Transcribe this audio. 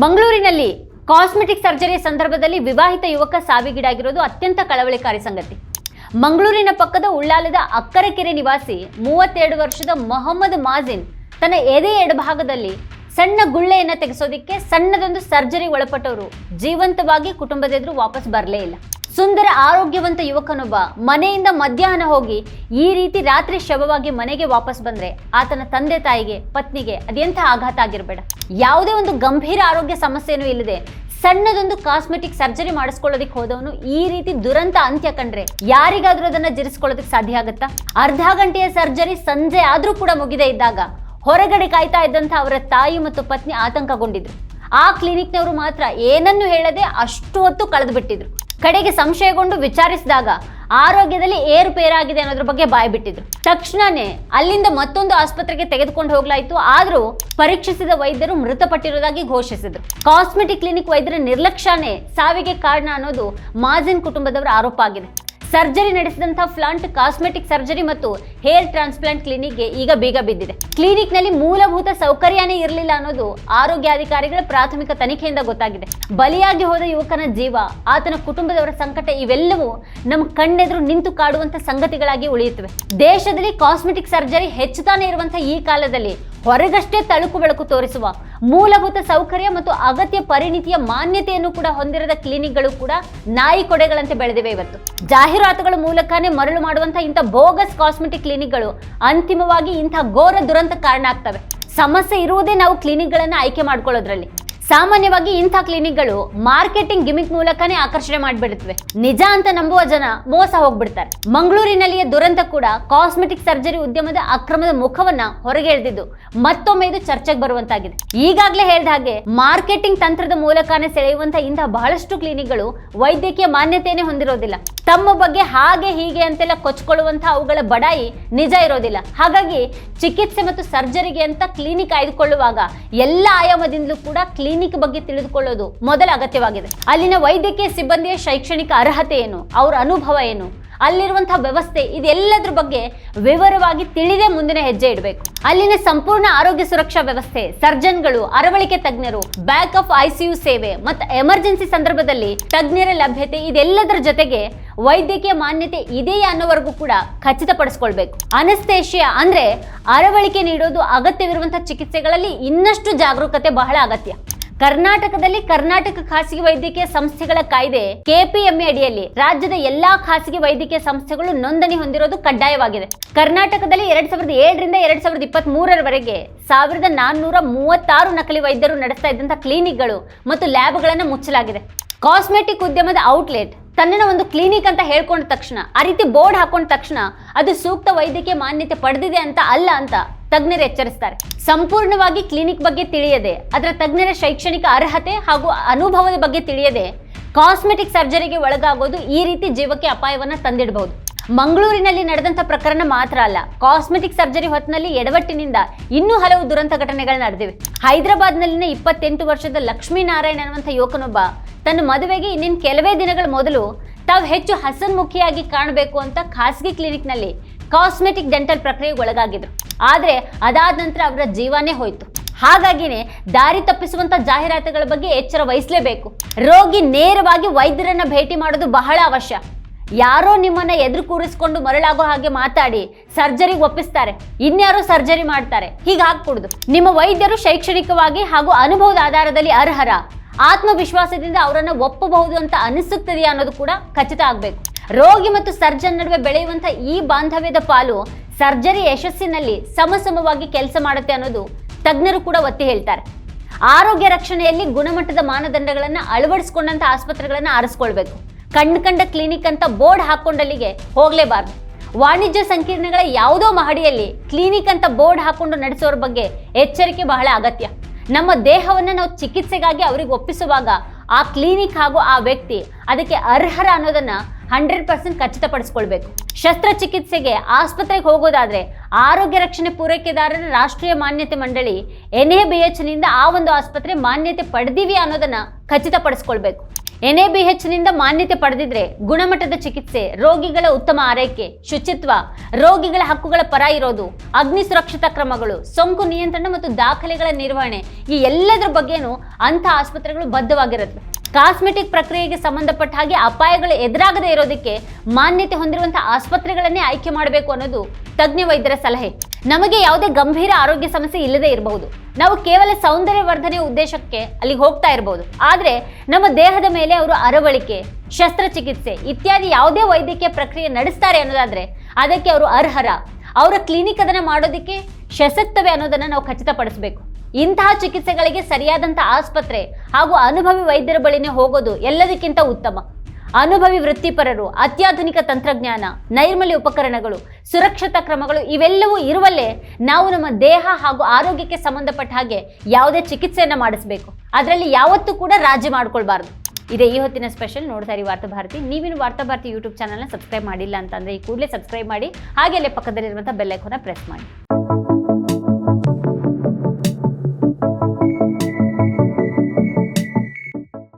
ಮಂಗಳೂರಿನಲ್ಲಿ cosmetic surgery ಸಂದರ್ಭದಲ್ಲಿ ವಿವಾಹಿತ ಯುವಕ ಸಾವಿಗೀಡಾಗಿರೋದು ಅತ್ಯಂತ ಕಳವಳಿಕಾರಿ ಸಂಗತಿ. ಮಂಗಳೂರಿನ ಪಕ್ಕದ ಉಳ್ಳಾಲದ ಅಕ್ಕರೆಕೆರೆ ನಿವಾಸಿ ಮೂವತ್ತೆರಡು ವರ್ಷದ ಮೊಹಮ್ಮದ್ ಮಾಜಿನ್ ತನ್ನ ಎದೆ ಎಡಭಾಗದಲ್ಲಿ ಸಣ್ಣ ಗುಳ್ಳೆಯನ್ನು ತೆಗೆಸೋದಿಕ್ಕೆ ಸಣ್ಣದೊಂದು ಸರ್ಜರಿ ಒಳಪಟ್ಟವರು ಜೀವಂತವಾಗಿ ಕುಟುಂಬದ ಎದುರು ವಾಪಸ್ ಬರಲೇ ಇಲ್ಲ. ಸುಂದರ ಆರೋಗ್ಯವಂತ ಯುವಕನೊಬ್ಬ ಮನೆಯಿಂದ ಮಧ್ಯಾಹ್ನ ಹೋಗಿ ಈ ರೀತಿ ರಾತ್ರಿ ಶವವಾಗಿ ಮನೆಗೆ ವಾಪಸ್ ಬಂದ್ರೆ ಆತನ ತಂದೆ ತಾಯಿಗೆ, ಪತ್ನಿಗೆ ಅದೆಂಥ ಆಘಾತ ಆಗಿರಬೇಡ. ಯಾವುದೇ ಒಂದು ಗಂಭೀರ ಆರೋಗ್ಯ ಸಮಸ್ಯೆನೂ ಇಲ್ಲದೆ ಸಣ್ಣದೊಂದು ಕಾಸ್ಮೆಟಿಕ್ ಸರ್ಜರಿ ಮಾಡಿಸ್ಕೊಳ್ಳೋದಕ್ಕೆ ಹೋದವನು ಈ ರೀತಿ ದುರಂತ ಅಂತ್ಯ ಕಂಡ್ರೆ ಯಾರಿಗಾದ್ರೂ ಅದನ್ನ ಜರಿಸ್ಕೊಳ್ಳೋದಕ್ಕೆ ಸಾಧ್ಯ ಆಗುತ್ತಾ? ಅರ್ಧ ಗಂಟೆಯ ಸರ್ಜರಿ ಸಂಜೆ ಆದ್ರೂ ಕೂಡ ಮುಗಿದೇ ಇದ್ದಾಗ ಹೊರಗಡೆ ಕಾಯ್ತಾ ಇದ್ದಂಥ ಅವರ ತಾಯಿ ಮತ್ತು ಪತ್ನಿ ಆತಂಕಗೊಂಡಿದ್ರು. ಆ ಕ್ಲಿನಿಕ್ನವರು ಮಾತ್ರ ಏನನ್ನು ಹೇಳದೆ ಅಷ್ಟು ಹೊತ್ತು ಕಳೆದು ಬಿಟ್ಟಿದ್ರು ಕಡೆಗೆ ಸಂಶಯಗೊಂಡು ವಿಚಾರಿಸಿದಾಗ ಆರೋಗ್ಯದಲ್ಲಿ ಏರುಪೇರಾಗಿದೆ ಅನ್ನೋದ್ರ ಬಗ್ಗೆ ಬಾಯಿ ಬಿಟ್ಟಿದ್ರು. ತಕ್ಷಣನೇ ಅಲ್ಲಿಂದ ಮತ್ತೊಂದು ಆಸ್ಪತ್ರೆಗೆ ತೆಗೆದುಕೊಂಡು ಹೋಗ್ಲಾಯ್ತು. ಆದರೂ ಪರೀಕ್ಷಿಸಿದ ವೈದ್ಯರು ಮೃತಪಟ್ಟಿರೋದಾಗಿ ಘೋಷಿಸಿದ್ರು. ಕಾಸ್ಮೆಟಿಕ್ ಕ್ಲಿನಿಕ್ ವೈದ್ಯರ ನಿರ್ಲಕ್ಷ್ಯನೇ ಸಾವಿಗೆ ಕಾರಣ ಅನ್ನೋದು ಮಾಜಿನ್ ಕುಟುಂಬದವರ ಆರೋಪ ಆಗಿದೆ. ಸರ್ಜರಿ ನಡೆಸಿದಂತಹ ಫ್ಲಾಂಟ್ ಕಾಸ್ಮೆಟಿಕ್ ಸರ್ಜರಿ ಮತ್ತು ಹೇರ್ ಟ್ರಾನ್ಸ್ಪ್ಲಾಂಟ್ ಕ್ಲಿನಿಕ್ಗೆ ಈಗ ಬೀಗ ಬಿದ್ದಿದೆ. ಕ್ಲಿನಿಕ್ನಲ್ಲಿ ಮೂಲಭೂತ ಸೌಕರ್ಯನೇ ಇರಲಿಲ್ಲ ಅನ್ನೋದು ಆರೋಗ್ಯಾಧಿಕಾರಿಗಳ ಪ್ರಾಥಮಿಕ ತನಿಖೆಯಿಂದ ಗೊತ್ತಾಗಿದೆ. ಬಲಿಯಾಗಿ ಹೋದ ಯುವಕನ ಜೀವ, ಆತನ ಕುಟುಂಬದವರ ಸಂಕಟ ಇವೆಲ್ಲವೂ ನಮ್ಮ ಕಣ್ಣೆದುರು ನಿಂತು ಕಾಡುವಂಥ ಸಂಗತಿಗಳಾಗಿ ಉಳಿಯುತ್ತವೆ. ದೇಶದಲ್ಲಿ ಕಾಸ್ಮೆಟಿಕ್ ಸರ್ಜರಿ ಹೆಚ್ಚುತ್ತಾನೆ ಇರುವಂತಹ ಈ ಕಾಲದಲ್ಲಿ ಹೊರಗಷ್ಟೇ ತಳುಕು ಬೆಳಕು ತೋರಿಸುವ ಮೂಲಭೂತ ಸೌಕರ್ಯ ಮತ್ತು ಅಗತ್ಯ ಪರಿಣಿತಿಯ ಮಾನ್ಯತೆಯನ್ನು ಕೂಡ ಹೊಂದಿರದ ಕ್ಲಿನಿಕ್ಗಳು ಕೂಡ ನಾಯಿ ಕೊಡೆಗಳಂತೆ ಬೆಳೆದಿವೆ ಇವತ್ತು. ಜಾಹೀರಾತುಗಳ ಮೂಲಕನೇ ಮರಳು ಮಾಡುವಂತಹ ಇಂಥ ಬೋಗಸ್ ಕಾಸ್ಮೆಟಿಕ್ ಕ್ಲಿನಿಕ್ಗಳು ಅಂತಿಮವಾಗಿ ಇಂಥ ಘೋರ ದುರಂತ ಕಾರಣ ಆಗ್ತವೆ. ಸಮಸ್ಯೆ ಇರುವುದೇ ನಾವು ಕ್ಲಿನಿಕ್ಗಳನ್ನು ಆಯ್ಕೆ ಮಾಡ್ಕೊಳ್ಳೋದ್ರಲ್ಲಿ. ಸಾಮಾನ್ಯವಾಗಿ ಇಂಥ ಕ್ಲಿನಿಕ್ಗಳು ಮಾರ್ಕೆಟಿಂಗ್ ಗಿಮಿಕ್ ಮೂಲಕನೇ ಆಕರ್ಷಣೆ ಮಾಡಿಬಿಡುತ್ತವೆ. ನಿಜ ಅಂತ ನಂಬುವ ಜನ ಮೋಸ ಹೋಗ್ಬಿಡ್ತಾರೆ. ಮಂಗಳೂರಿನಲ್ಲಿಯ ದುರಂತ ಕೂಡ ಕಾಸ್ಮೆಟಿಕ್ ಸರ್ಜರಿ ಉದ್ಯಮದ ಅಕ್ರಮದ ಮುಖವನ್ನ ಹೊರಗೆ ಎಳೆದಿದ್ದು ಮತ್ತೊಮ್ಮೆ ಇದು ಚರ್ಚೆಗೆ ಬರುವಂತಾಗಿದೆ. ಈಗಾಗಲೇ ಹೇಳಿದ ಹಾಗೆ ಮಾರ್ಕೆಟಿಂಗ್ ತಂತ್ರದ ಮೂಲಕನೇ ಸೆಳೆಯುವಂತಹ ಇಂತಹ ಬಹಳಷ್ಟು ಕ್ಲಿನಿಕ್ಗಳು ವೈದ್ಯಕೀಯ ಮಾನ್ಯತೆಯನ್ನೇ ಹೊಂದಿರೋದಿಲ್ಲ. ತಮ್ಮ ಬಗ್ಗೆ ಹಾಗೆ ಹೀಗೆ ಅಂತೆಲ್ಲ ಕೊಚ್ಕೊಳ್ಳುವಂತಹ ಅವುಗಳ ಬಡಾಯಿ ನಿಜ ಇರೋದಿಲ್ಲ. ಹಾಗಾಗಿ ಚಿಕಿತ್ಸೆ ಮತ್ತು ಸರ್ಜರಿಗೆ ಅಂತ ಕ್ಲಿನಿಕ್ ಆಯ್ದುಕೊಳ್ಳುವಾಗ ಎಲ್ಲ ಆಯಾಮದಿಂದಲೂ ಕೂಡ ಕ್ಲಿನಿಕ್ ಬಗ್ಗೆ ತಿಳಿದುಕೊಳ್ಳೋದು ಮೊದಲ ಅಗತ್ಯವಾಗಿದೆ. ಅಲ್ಲಿನ ವೈದ್ಯಕೀಯ ಸಿಬ್ಬಂದಿಯ ಶೈಕ್ಷಣಿಕ ಅರ್ಹತೆ ಏನು? ಅವರ ಅನುಭವ ಏನು? ಅಲ್ಲಿರುವಂತಹ ವ್ಯವಸ್ಥೆ ಇದೆಲ್ಲದ್ರ ಬಗ್ಗೆ ವಿವರವಾಗಿ ತಿಳಿದೇ ಮುಂದಿನ ಹೆಜ್ಜೆ ಇಡಬೇಕು. ಅಲ್ಲಿನ ಸಂಪೂರ್ಣ ಆರೋಗ್ಯ ಸುರಕ್ಷಾ ವ್ಯವಸ್ಥೆ, ಸರ್ಜನ್ಗಳು, ಅರವಳಿಕೆ ತಜ್ಞರು, ಬ್ಯಾಕ್ ಆಫ್ ಐಸಿಯು ಸೇವೆ ಮತ್ತು ಎಮರ್ಜೆನ್ಸಿ ಸಂದರ್ಭದಲ್ಲಿ ತಜ್ಞರ ಲಭ್ಯತೆ ಇದೆಲ್ಲದರ ಜೊತೆಗೆ ವೈದ್ಯಕೀಯ ಮಾನ್ಯತೆ ಇದೆಯಾ ಅನ್ನೋವರೆಗೂ ಕೂಡ ಖಚಿತಪಡಿಸ್ಕೊಳ್ಬೇಕು. ಅನಸ್ತೇಷ್ಯ ಅಂದ್ರೆ ಅರವಳಿಕೆ ನೀಡೋದು ಅಗತ್ಯವಿರುವಂತಹ ಚಿಕಿತ್ಸೆಗಳಲ್ಲಿ ಇನ್ನಷ್ಟು ಜಾಗರೂಕತೆ ಬಹಳ ಅಗತ್ಯ. ಕರ್ನಾಟಕದಲ್ಲಿ ಕರ್ನಾಟಕ ಖಾಸಗಿ ವೈದ್ಯಕೀಯ ಸಂಸ್ಥೆಗಳ ಕಾಯ್ದೆ ಕೆಪಿಎಂಎ ಅಡಿಯಲ್ಲಿ ರಾಜ್ಯದ ಎಲ್ಲಾ ಖಾಸಗಿ ವೈದ್ಯಕೀಯ ಸಂಸ್ಥೆಗಳು ನೋಂದಣಿ ಹೊಂದಿರೋದು ಕಡ್ಡಾಯವಾಗಿದೆ. ಕರ್ನಾಟಕದಲ್ಲಿ ಎರಡ್ ಸಾವಿರದ ಏಳರಿಂದ ಎರಡ್ ಸಾವಿರದ ಇಪ್ಪತ್ತ್ ಮೂರರವರೆಗೆ ಸಾವಿರದ ನಾನ್ನೂರ ಮೂವತ್ತಾರು ನಕಲಿ ವೈದ್ಯರು ನಡೆಸ್ತಾ ಇದ್ದಂತಹ ಕ್ಲಿನಿಕ್ಗಳು ಮತ್ತು ಲ್ಯಾಬ್ಗಳನ್ನು ಮುಚ್ಚಲಾಗಿದೆ. ಕಾಸ್ಮೆಟಿಕ್ ಉದ್ಯಮದ ಔಟ್ಲೆಟ್ ತನ್ನನ್ನು ಒಂದು ಕ್ಲಿನಿಕ್ ಅಂತ ಹೇಳ್ಕೊಂಡ ತಕ್ಷಣ, ಆ ರೀತಿ ಬೋರ್ಡ್ ಹಾಕೊಂಡ ತಕ್ಷಣ ಅದು ಸೂಕ್ತ ವೈದ್ಯಕೀಯ ಮಾನ್ಯತೆ ಪಡೆದಿದೆ ಅಂತ ಅಲ್ಲ ಅಂತ ತಜ್ಞರು ಎಚ್ಚರಿಸ್ತಾರೆ. ಸಂಪೂರ್ಣವಾಗಿ ಕ್ಲಿನಿಕ್ ಬಗ್ಗೆ ತಿಳಿಯದೆ, ಅದರ ತಜ್ಞರ ಶೈಕ್ಷಣಿಕ ಅರ್ಹತೆ ಹಾಗೂ ಅನುಭವದ ಬಗ್ಗೆ ತಿಳಿಯದೆ, ಕಾಸ್ಮೆಟಿಕ್ ಸರ್ಜರಿಗೆ ಒಳಗಾಗೋದು ಈ ರೀತಿ ಜೀವಕ್ಕೆ ಅಪಾಯವನ್ನು ತಂದಿಡಬಹುದು. ಮಂಗಳೂರಿನಲ್ಲಿ ನಡೆದಂಥ ಪ್ರಕರಣ ಮಾತ್ರ ಅಲ್ಲ, ಕಾಸ್ಮೆಟಿಕ್ ಸರ್ಜರಿ ಹೊತ್ತಿನಲ್ಲಿ ಎಡವಟ್ಟಿನಿಂದ ಇನ್ನೂ ಹಲವು ದುರಂತ ಘಟನೆಗಳು ನಡೆದಿವೆ. ಹೈದರಾಬಾದ್ನಲ್ಲಿನ ಇಪ್ಪತ್ತೆಂಟು ವರ್ಷದ ಲಕ್ಷ್ಮೀನಾರಾಯಣ ಅನ್ನುವಂಥ ಯುವಕನೊಬ್ಬ ತನ್ನ ಮದುವೆಗೆ ಇನ್ನಿನ ಕೆಲವೇ ದಿನಗಳ ಮೊದಲು ತಾವು ಹೆಚ್ಚು ಹಸನ್ಮುಖಿಯಾಗಿ ಕಾಣಬೇಕು ಅಂತ ಖಾಸಗಿ ಕ್ಲಿನಿಕ್ನಲ್ಲಿ ಕಾಸ್ಮೆಟಿಕ್ ಡೆಂಟಲ್ ಪ್ರಕ್ರಿಯೆಗೆ ಒಳಗಾಗಿದ್ರು. ಆದರೆ ಅದಾದ ನಂತರ ಅವರ ಜೀವನೇ ಹೋಯಿತು. ಹಾಗಾಗಿನೇ ದಾರಿ ತಪ್ಪಿಸುವಂತ ಜಾಹೀರಾತುಗಳ ಬಗ್ಗೆ ಎಚ್ಚರ ವಹಿಸಲೇಬೇಕು. ರೋಗಿ ನೇರವಾಗಿ ವೈದ್ಯರನ್ನ ಭೇಟಿ ಮಾಡೋದು ಬಹಳ ಅವಶ್ಯ. ಯಾರೋ ನಿಮ್ಮನ್ನ ಎದುರು ಕೂರಿಸ್ಕೊಂಡು ಮರಳಾಗೋ ಹಾಗೆ ಮಾತಾಡಿ ಸರ್ಜರಿಗೆ ಒಪ್ಪಿಸ್ತಾರೆ. ಇನ್ಯಾರೋ ಸರ್ಜರಿ ಮಾಡ್ತಾರೆ. ಹೀಗೆ ಹಾಕ್ಕೊಡುದು. ನಿಮ್ಮ ವೈದ್ಯರು ಶೈಕ್ಷಣಿಕವಾಗಿ ಹಾಗೂ ಅನುಭವದ ಆಧಾರದಲ್ಲಿ ಅರ್ಹರ. ಆತ್ಮವಿಶ್ವಾಸದಿಂದ ಅವರನ್ನ ಒಪ್ಪಬಹುದು ಅಂತ ಅನಿಸುತ್ತದೆಯಾ ಅನ್ನೋದು ಕೂಡ ಖಚಿತ ಆಗಬೇಕು. ರೋಗಿ ಮತ್ತು ಸರ್ಜನ್ ನಡುವೆ ಬೆಳೆಯುವಂಥ ಈ ಬಾಂಧವ್ಯದ ಪಾಲು ಸರ್ಜರಿ ಯಶಸ್ಸಿನಲ್ಲಿ ಸಮಸಮವಾಗಿ ಕೆಲಸ ಮಾಡುತ್ತೆ ಅನ್ನೋದು ತಜ್ಞರು ಕೂಡ ಒತ್ತಿ ಹೇಳ್ತಾರೆ. ಆರೋಗ್ಯ ರಕ್ಷಣೆಯಲ್ಲಿ ಗುಣಮಟ್ಟದ ಮಾನದಂಡಗಳನ್ನು ಅಳವಡಿಸಿಕೊಂಡಂಥ ಆಸ್ಪತ್ರೆಗಳನ್ನು ಆರಿಸ್ಕೊಳ್ಬೇಕು. ಕಣ್ಣು ಕಂಡ ಕ್ಲಿನಿಕ್ ಅಂತ ಬೋರ್ಡ್ ಹಾಕೊಂಡಲ್ಲಿಗೆ ಹೋಗಲೇಬಾರ್ದು. ವಾಣಿಜ್ಯ ಸಂಕೀರ್ಣಗಳ ಯಾವುದೋ ಮಹಡಿಯಲ್ಲಿ ಕ್ಲಿನಿಕ್ ಅಂತ ಬೋರ್ಡ್ ಹಾಕೊಂಡು ನಡೆಸೋರ ಬಗ್ಗೆ ಎಚ್ಚರಿಕೆ ಬಹಳ ಅಗತ್ಯ. ನಮ್ಮ ದೇಹವನ್ನು ನಾವು ಚಿಕಿತ್ಸೆಗಾಗಿ ಅವ್ರಿಗೆ ಒಪ್ಪಿಸುವಾಗ ಆ ಕ್ಲಿನಿಕ್ ಹಾಗೂ ಆ ವ್ಯಕ್ತಿ ಅದಕ್ಕೆ ಅರ್ಹರ ಅನ್ನೋದನ್ನ ಹಂಡ್ರೆಡ್ ಪರ್ಸೆಂಟ್ ಖಚಿತಪಡಿಸ್ಕೊಳ್ಬೇಕು. ಶಸ್ತ್ರಚಿಕಿತ್ಸೆಗೆ ಆಸ್ಪತ್ರೆಗೆ ಹೋಗೋದಾದ್ರೆ ಆರೋಗ್ಯ ರಕ್ಷಣೆ ಪೂರೈಕೆದಾರರ ರಾಷ್ಟ್ರೀಯ ಮಾನ್ಯತೆ ಮಂಡಳಿ ಎನ್ ಎ ಬಿ ಎಚ್ನಿಂದ ಆ ಒಂದು ಆಸ್ಪತ್ರೆ ಮಾನ್ಯತೆ ಪಡೆದಿವಿ ಅನ್ನೋದನ್ನ ಖಚಿತಪಡಿಸ್ಕೊಳ್ಬೇಕು. ಎನ್ ಎ ಬಿ ನಿಂದ ಮಾನ್ಯತೆ ಪಡೆದಿದ್ರೆ ಗುಣಮಟ್ಟದ ಚಿಕಿತ್ಸೆ, ರೋಗಿಗಳ ಉತ್ತಮ ಆರೈಕೆ, ಶುಚಿತ್ವ, ರೋಗಿಗಳ ಹಕ್ಕುಗಳ ಪರ ಇರೋದು, ಅಗ್ನಿ ಸುರಕ್ಷತಾ ಕ್ರಮಗಳು, ಸೋಂಕು ನಿಯಂತ್ರಣ ಮತ್ತು ದಾಖಲೆಗಳ ನಿರ್ವಹಣೆ ಈ ಎಲ್ಲದರ ಬಗ್ಗೆನೂ ಅಂಥ ಆಸ್ಪತ್ರೆಗಳು ಬದ್ಧವಾಗಿರುತ್ತೆ. ಕಾಸ್ಮೆಟಿಕ್ ಪ್ರಕ್ರಿಯೆಗೆ ಸಂಬಂಧಪಟ್ಟ ಹಾಗೆ ಅಪಾಯಗಳು ಎದುರಾಗದೇ ಇರೋದಕ್ಕೆ ಮಾನ್ಯತೆ ಹೊಂದಿರುವಂತಹ ಆಸ್ಪತ್ರೆಗಳನ್ನೇ ಆಯ್ಕೆ ಮಾಡಬೇಕು ಅನ್ನೋದು ತಜ್ಞ ವೈದ್ಯರ ಸಲಹೆ. ನಮಗೆ ಯಾವುದೇ ಗಂಭೀರ ಆರೋಗ್ಯ ಸಮಸ್ಯೆ ಇಲ್ಲದೆ ಇರಬಹುದು. ನಾವು ಕೇವಲ ಸೌಂದರ್ಯ ವರ್ಧನೆ ಉದ್ದೇಶಕ್ಕೆ ಅಲ್ಲಿಗೆ ಹೋಗ್ತಾ ಇರಬಹುದು. ಆದರೆ ನಮ್ಮ ದೇಹದ ಮೇಲೆ ಅವರು ಅರವಳಿಕೆ, ಶಸ್ತ್ರಚಿಕಿತ್ಸೆ ಇತ್ಯಾದಿ ಯಾವುದೇ ವೈದ್ಯಕೀಯ ಪ್ರಕ್ರಿಯೆ ನಡೆಸ್ತಾರೆ ಅನ್ನೋದಾದರೆ ಅದಕ್ಕೆ ಅವರು ಅರ್ಹರ. ಅವರ ಕ್ಲಿನಿಕ್ ಅದನ್ನ ಮಾಡೋದಕ್ಕೆ ಶಸಕ್ತವೇ ಅನ್ನೋದನ್ನ ನಾವು ಖಚಿತಪಡಿಸಬೇಕು. ಇಂತಹ ಚಿಕಿತ್ಸೆಗಳಿಗೆ ಸರಿಯಾದಂಥ ಆಸ್ಪತ್ರೆ ಹಾಗೂ ಅನುಭವಿ ವೈದ್ಯರ ಬಳಿನೇ ಹೋಗೋದು ಎಲ್ಲದಕ್ಕಿಂತ ಉತ್ತಮ. ಅನುಭವಿ ವೃತ್ತಿಪರರು, ಅತ್ಯಾಧುನಿಕ ತಂತ್ರಜ್ಞಾನ, ನೈರ್ಮಲ್ಯ ಉಪಕರಣಗಳು, ಸುರಕ್ಷತಾ ಕ್ರಮಗಳು ಇವೆಲ್ಲವೂ ಇರುವಲ್ಲೇ ನಾವು ನಮ್ಮ ದೇಹ ಹಾಗೂ ಆರೋಗ್ಯಕ್ಕೆ ಸಂಬಂಧಪಟ್ಟ ಹಾಗೆ ಯಾವುದೇ ಚಿಕಿತ್ಸೆಯನ್ನು ಮಾಡಿಸಬೇಕು. ಅದರಲ್ಲಿ ಯಾವತ್ತೂ ಕೂಡ ರಾಜಿ ಮಾಡ್ಕೊಳ್ಬಾರ್ದು. ಇದೇ ಈ ಹೊತ್ತಿನ ಸ್ಪೆಷಲ್ ನೋಡ್ತಾ ಇರಿ ವಾರ್ತಾ ಭಾರತಿ. ನೀವಿನ ವಾರ್ತಾ ಭಾರತಿ ಯೂಟ್ಯೂಬ್ ಚಾನಲ್ನ ಸಬ್ಸ್ಕ್ರೈಬ್ ಮಾಡಿಲ್ಲ ಅಂತಂದರೆ ಈ ಕೂಡಲೇ ಸಬ್ಸ್ಕ್ರೈಬ್ ಮಾಡಿ ಹಾಗೆ ಅಲ್ಲೇ ಪಕ್ಕದಲ್ಲಿರುವಂಥ ಬೆಲ್ಲೈಕೋನ ಪ್ರೆಸ್ ಮಾಡಿ.